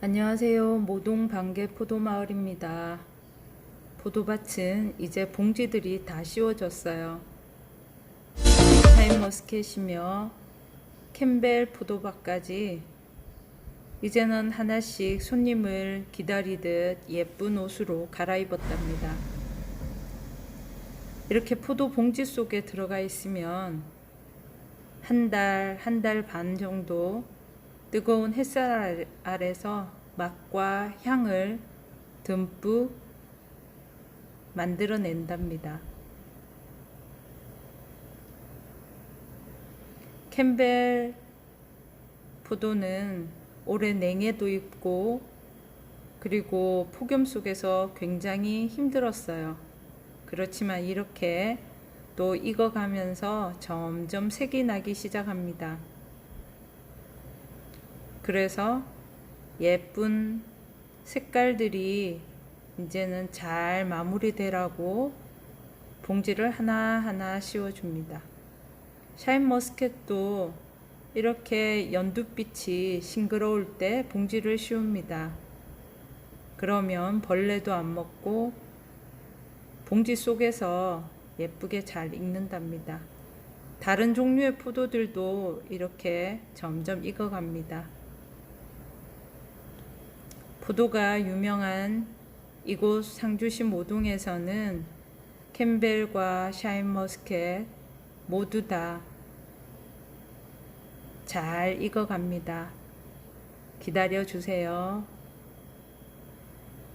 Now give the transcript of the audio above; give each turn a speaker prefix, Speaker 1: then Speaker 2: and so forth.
Speaker 1: 안녕하세요. 모동 반개 포도마을입니다. 포도밭은 이제 봉지들이 다 씌워졌어요. 타임머스켓이며 캠벨 포도밭까지 이제는 하나씩 손님을 기다리듯 예쁜 옷으로 갈아입었답니다. 이렇게 포도 봉지 속에 들어가 있으면 한 달, 한 달 반 정도 뜨거운 햇살 아래서 맛과 향을 듬뿍 만들어낸답니다. 캠벨 포도는 올해 냉해도 있고 그리고 폭염 속에서 굉장히 힘들었어요. 그렇지만 이렇게 또 익어가면서 점점 색이 나기 시작합니다. 그래서 예쁜 색깔들이 이제는 잘 마무리되라고 봉지를 하나하나 씌워줍니다. 샤인머스켓도 이렇게 연두빛이 싱그러울 때 봉지를 씌웁니다. 그러면 벌레도 안 먹고 봉지 속에서 예쁘게 잘 익는답니다. 다른 종류의 포도들도 이렇게 점점 익어갑니다. 포도가 유명한 이곳 상주시 모동에서는 캠벨과 샤인머스켓 모두 다 잘 익어갑니다. 기다려 주세요.